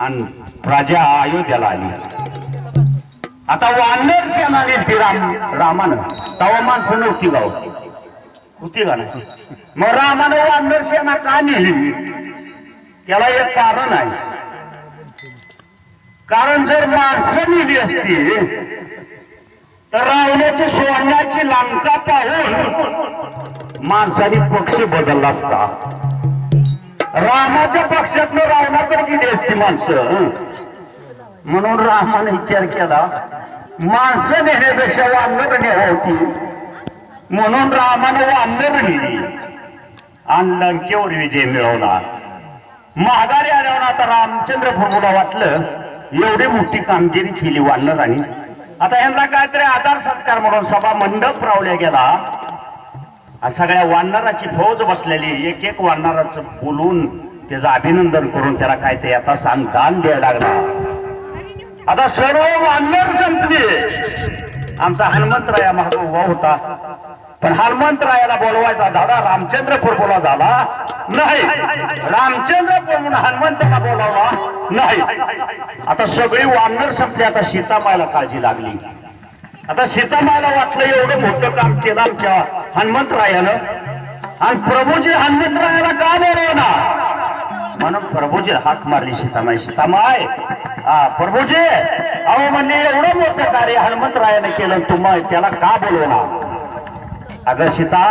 आणि प्रजा अयोध्याला आली. आता वानर सेना राम रामानं तवा माणसं नव्हती गाव होती का नाही? मग रामानं वानर सेना का नेली? त्याला एक कारण आहे. कारण जर माणसं नेली असती तर रावण्याची सोन्याची लांका पाहून माणसाने पक्ष बदलला असता. रामाच्या पक्षातनं तर गेली असती माणसं म्हणून रामाने विचार केला माणसं नेण्यापेक्षा वानर नेहा होती. म्हणून रामानं वानर नेली. आणि लंकेवर विजय मिळवला महागारी आल्यावर आता रामचंद्र प्रभूला वाटलं एवढी मोठी कामगिरी केली वानरांनी. आता यांना काहीतरी आधार सत्कार म्हणून सभा मंडप रावल्या गेला. सगळ्या वानराची फौज बसलेली एक एक वानराचं बोलून त्याचं अभिनंदन करून त्याला काय ते आता सांग दान द्यायला लागला. आता सर्व वानर संपले आमचा हनुमंतराया महाग उभा होता. पण हनुमंतरायाला बोलवायचा दादा रामचंद्र बोला झाला नाही. रामचंद्र म्हणून हनुमंताला बोलावला नाही. आता सगळी वानर संपली आता सीतामायला काळजी लागली. आता सीतामाला वाटलं एवढं मोठं काम केलं आमच्या हनुमंतरायानं. आणि प्रभूजी हनुमंतरायाला का बोलवणार? म्हणून प्रभूजी हाक मारली सीतामाय सीतामाय हा प्रभूजी अहो म्हणले एवढं मोठं कार्य हनुमंतरायानं केलं तुम्ही त्याला का बोलवणार? अगं सीता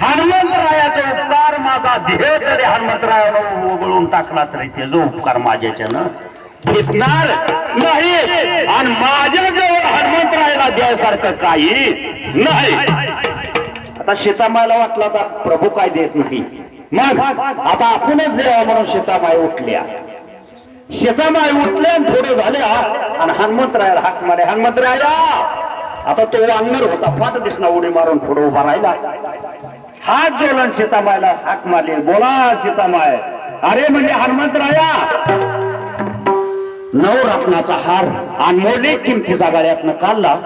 हनुमंतरायाचा उपकार माझा ध्येय तरी हनुमंतरायानं उघडून टाकला तरी त्याचा उपकार माझ्याच्यानं घेतणार नाही. आणि माझ्याजवळ द्यायसारखं काही नाही. आता शेतामायला वाटला तर प्रभू काय देत नाही. मग आता आपणच द्यावा म्हणून शेतामाय उठल्या. शेतामाय उठल्या आणि थोडे झाल्या आणि हनुमंतरायला हाक मारे हनुमंतरायला आता तो वानर होता फाट दिसना उडी मारून थोडं उभा राहिला. हात जोडला शेतामायला हाक मारली. बोला सीतामाय अरे म्हणजे हनुमंतराया नवरत्नाचा हार अनमोली किमतीचा गाड्यातनं काढला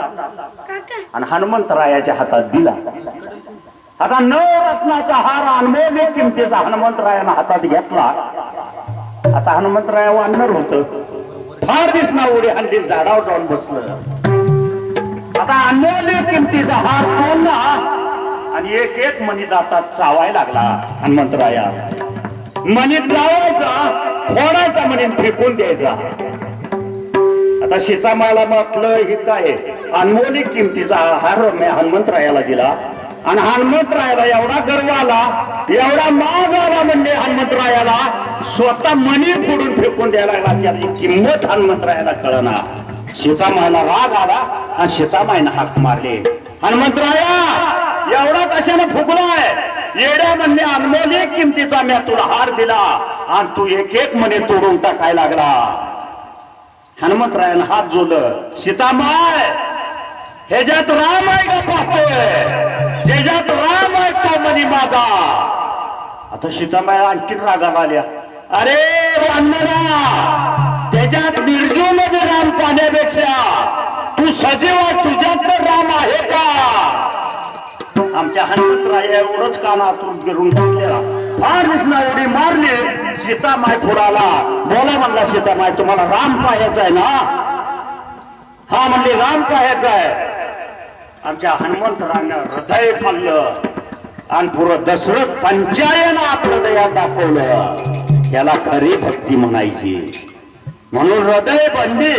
आणि हनुमंतरायाच्या हातात दिला. आता नवरत्नाचा हार अनमोली किमतीचा हनुमंतरायानं हातात घेतला. आता हनुमंतराया वानर होत. फार दिसना उडी हल्ली झाडावर जाऊन बसलं. आता अनमोल किमतीचा हार तोडला आणि एक एक मणी दातात चावायला लागला हनुमंतराया. मणीत लावायचा फोडायचा मणी फेकून द्यायचा. आता सीतामाला म्हटलं हे काय अनमोली किमतीचा आहार मी हनुमंतरायाला दिला. आणि हनुमंतरायाला एवढा गर्व आला एवढा माग आला म्हणजे हनुमंतरायाला स्वतः मणी फोडून फेकून द्यायला लागला. त्याची किंमत हनुमंतरायाला कळना. सीतामायला राग आला आणि सीतामाईनं हाक मारले. हनुमंतराया एवढा कशानं फुगलाय? येड्या म्हणणे अनमोली किमतीचा मी तुला हार दिला. आणि तू एक एक मने तोडून टाकायला लागला. हनुमंतरायानं हात जोडलं. सीतामाय ह्याच्यात राम आहे का पाहतोय त्याच्यात राम आहे तो मनी माझा? आता सीतामाय आणखी रागाला आल्या. अरे वानरा त्याच्यात निर्जीवमध्ये राम पाण्यापेक्षा तू सजीव तुझ्यात तर राम आहे का? आमच्या हनुमंतराया एवढंच कानातून गिरून टाकलेला फार दिसना एवढी मारली. सीतामाय पुराला. बोला म्हणला सीतामाय तुम्हाला राम पाहायचा आहे ना? हा म्हणले राम पाहायचा आहे. आमच्या हनुमंतरानं हृदय खाल्लं आणि पुरं दशरथ पंचायन आपलं हृदयात दाखवलं. त्याला खरी भक्ती म्हणायची. म्हणून हृदय बंदी.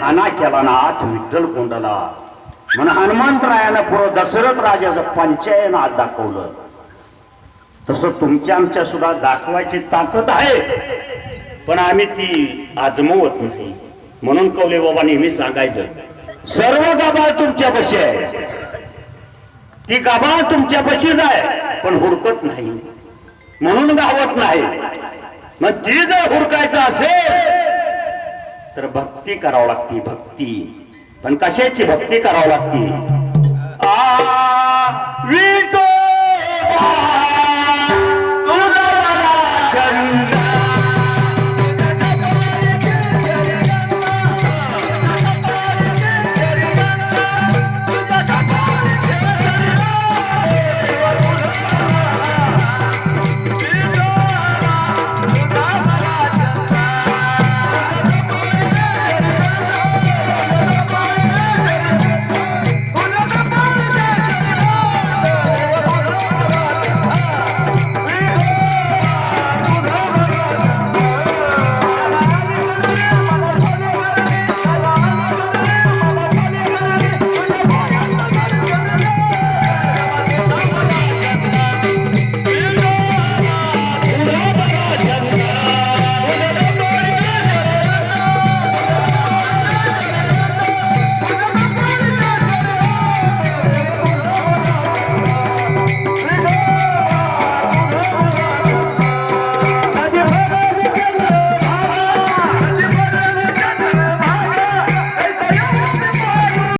खाना केला ना आत विठ्ठल कोंडला. म्हणून हनुमंतरायानं पुरं दशरथ राजाचं पंचायन आज दाखवलं. तसं तुमच्या आमच्या सुद्धा दाखवायची ताकद आहे. पण आम्ही ती आजमवत नाही म्हणून कवले बाबा नेहमी सांगायचं सर्व गाभाळ तुमच्या बशी आहे. ती गाभाळ तुमच्या बशीच आहे पण हुडकत नाही. म्हणून गावत नाही. मग ती जर हुडकायचं असेल तर भक्ती करावं लागती भक्ती. पण कशाची भक्ती करावं लागती? आ विठोबा!